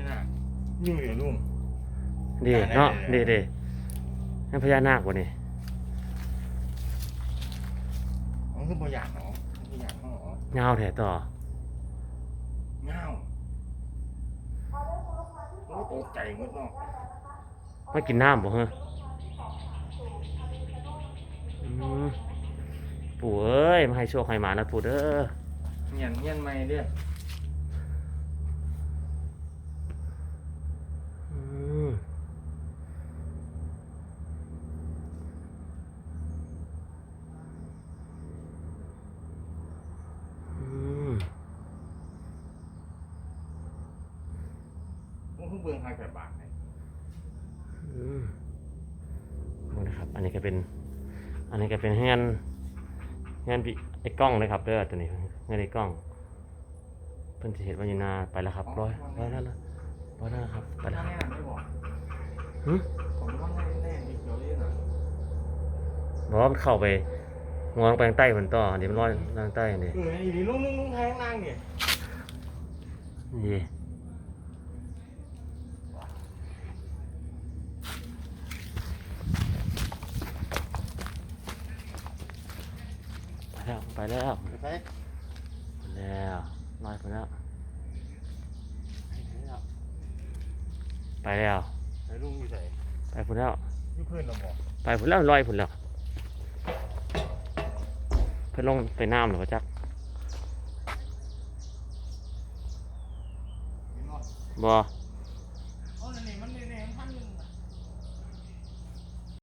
นี่น่ะอยู่เดี๋ยวลุงดีเนาะได้ดีได้ดีนั่นพญานาคบ่นี่มันคือบ่อยากเนาะบ่อยากเนาะยาวแท้ต่อเงาโอ้ตกใจหมดเนาะมากินน้ำบ่เฮ้ออืมปู่เอ้ยมาให้โชคให้หมานะปู่เด้อเงียนเงียนใหม่เด้ออืมอืม ผม เพิ่งเบิ่งหาแค่บาทเลยอืมดูนะครับ อันนี้ก็เป็น อันนี้ก็เป็นเฮือนเฮือนพี่ไอ้กล้องเลยครับเด้อตัวนี้เฮือนไอ้กล้อง เพิ่นสิเห็นว่าอยู่นาไปแล้วครับร้อยร้อยแล้วนะร้อยแล้วนะครับไปแล้วแน่ครับไม่บอกหึผมว่าแน่แน่ดีเขียวเลยน่ะบอกว่ามันเข้าไปงวงไปทางใต้มันต่อเดี๋ยวมันลอยทางใต้นี่เออนี่นี่ลุงลุงลุงทางล่างนี่นี่ แล้ว ไปแล้วไปใส่ไปแล้วลอยไปแล้ว ไปแล้วใส่ลุงอยู่ใส่ไปพุ่นแล้วอยู่เพื่อนเราบอกไปพุ่นแล้วลอยพุ่นแล้วเพิ่นลงไปน้ำหรือว่าจักเห็นบ่บ่